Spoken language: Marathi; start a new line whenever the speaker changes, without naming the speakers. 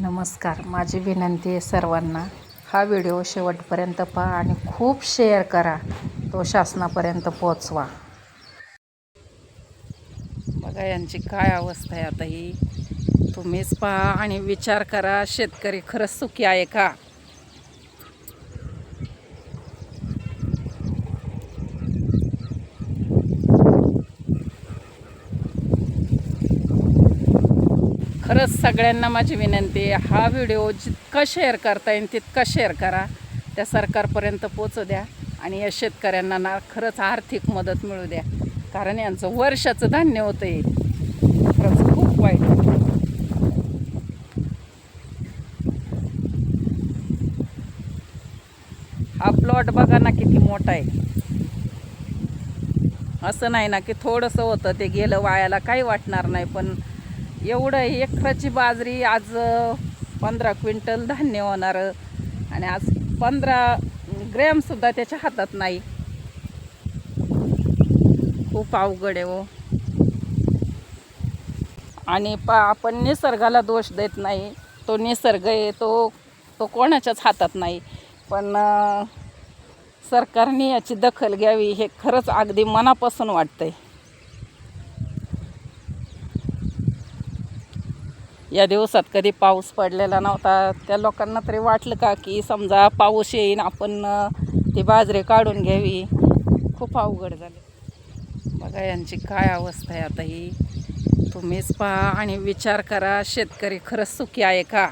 नमस्कार. माझी विनंती आहे सर्वांना हा व्हिडिओ शेवटपर्यंत पहा आणि खूप शेअर करा. तो शासनापर्यंत पोचवा बघा यांची काय अवस्था आहे आता ही. तुम्हीच पहा आणि विचार करा शेतकरी खरंच सुखी आहे का? खरंच सगळ्यांना माझी विनंती आहे हा व्हिडिओ जितका शेअर करता येईल तितका शेअर करा. त्या सरकारपर्यंत पोचू द्या आणि या शेतकऱ्यांना ना खरंच आर्थिक मदत मिळू द्या. कारण यांचं वर्षाचं धान्य होतं आहे खरंच खूप वाईट हा प्लॉट बघा ना किती मोठा आहे. असं नाही ना की थोडंसं होतं ते गेलं वायाला काही वाटणार नाही पण एवढं एकराची बाजरी आज पंधरा क्विंटल धान्य होणारं. आणि आज पंधरा ग्रॅमसुद्धा त्याच्या हातात नाही. खूप अवघड आहे हो. आणि पा आपण निसर्गाला दोष देत नाही. तो निसर्ग आहे तो तो कोणाच्याच हातात नाही. पण सरकारने याची दखल घ्यावी हे खरंच अगदी मनापासून वाटतंय. या दिवसात कधी पाऊस पडलेला नव्हता. त्या लोकांना तरी वाटलं का की समजा पाऊस येईन आपण ती बाजरी काढून घ्यावी. खूप अवघड झाले. बघा यांची काय अवस्था आहे आता ही. तुम्हीच पहा आणि विचार करा शेतकरी खरंच सुखी आहे का?